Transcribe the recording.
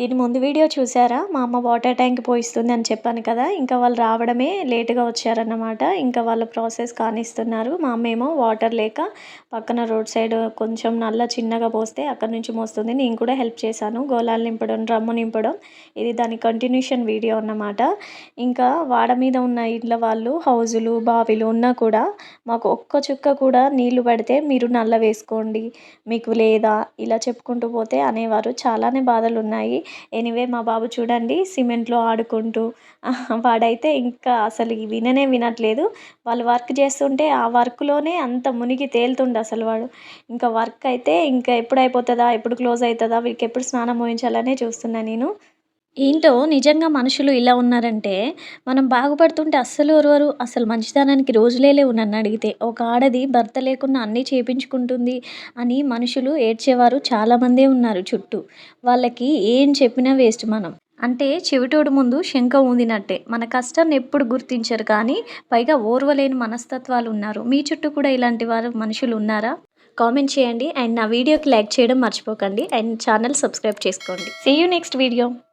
దీని ముందు వీడియో చూసారా? మా అమ్మ వాటర్ ట్యాంక్ పోయిస్తుంది అని చెప్పాను కదా ఇంకా వాళ్ళు రావడమే లేటుగా వచ్చారన్నమాట. ఇంకా వాళ్ళ ప్రాసెస్ కానిస్తున్నారు. మా అమ్మ ఏమో వాటర్ లేక పక్కన రోడ్ సైడ్ కొంచెం నల్ల చిన్నగా పోస్తే అక్కడ నుంచి మోస్తుంది. నేను కూడా హెల్ప్ చేశాను. గోళాలు నింపడం డ్రమ్ము నింపడం ఇది దాని కంటిన్యూషన్ వీడియో అన్నమాట. ఇంకా వాడ మీద ఉన్న ఇళ్ళ వాళ్ళు హౌజులు బావిలు ఉన్నా కూడా మాకు ఒక్క చుక్క కూడా నీళ్ళు పడితే మీరు నల్ల వేసుకోండి మీకు లేదా ఇలా చెప్పుకుంటూ పోతే అనేవారు. చాలానే బాధలు ఉన్నాయి ఎనీవే మా బాబు చూడండి సిమెంట్లో ఆడుకుంటూ వాడైతే ఇంకా అసలు విననే వినట్లేదు. వాళ్ళు వర్క్ చేస్తుంటే ఆ వర్క్లోనే అంత మునిగి తేలుతుండే అసలు వాడు. ఇంకా వర్క్ అయితే ఇంకా ఎప్పుడు అయిపోతుందా ఎప్పుడు క్లోజ్ అవుతుందా వీళ్ళకి ఎప్పుడు స్నానం పోయించాలనే చూస్తున్నా నేను. ఏంటో నిజంగా మనుషులు ఇలా ఉన్నారంటే మనం బాగుపడుతుంటే అస్సలు ఒరవరు. అసలు మంచితనానికి రోజులే లేవు నన్ను అడిగితే. ఒక ఆడది భర్త లేకున్నా అన్నీ చేపించుకుంటుంది అని మనుషులు ఏడ్చేవారు చాలామందే ఉన్నారు చుట్టూ. వాళ్ళకి ఏం చెప్పినా వేస్ట్ మనం. అంటే చెవిటోడు ముందు శంఖ ఊదినట్టే. మన కష్టాన్ని ఎప్పుడు గుర్తించరు కానీ పైగా ఓర్వలేని మనస్తత్వాలు ఉన్నారు. మీ చుట్టూ కూడా ఇలాంటి వారు మనుషులు ఉన్నారా? కామెంట్ చేయండి. అండ్ నా వీడియోకి లైక్ చేయడం మర్చిపోకండి. అండ్ ఛానల్ సబ్స్క్రైబ్ చేసుకోండి. See you next video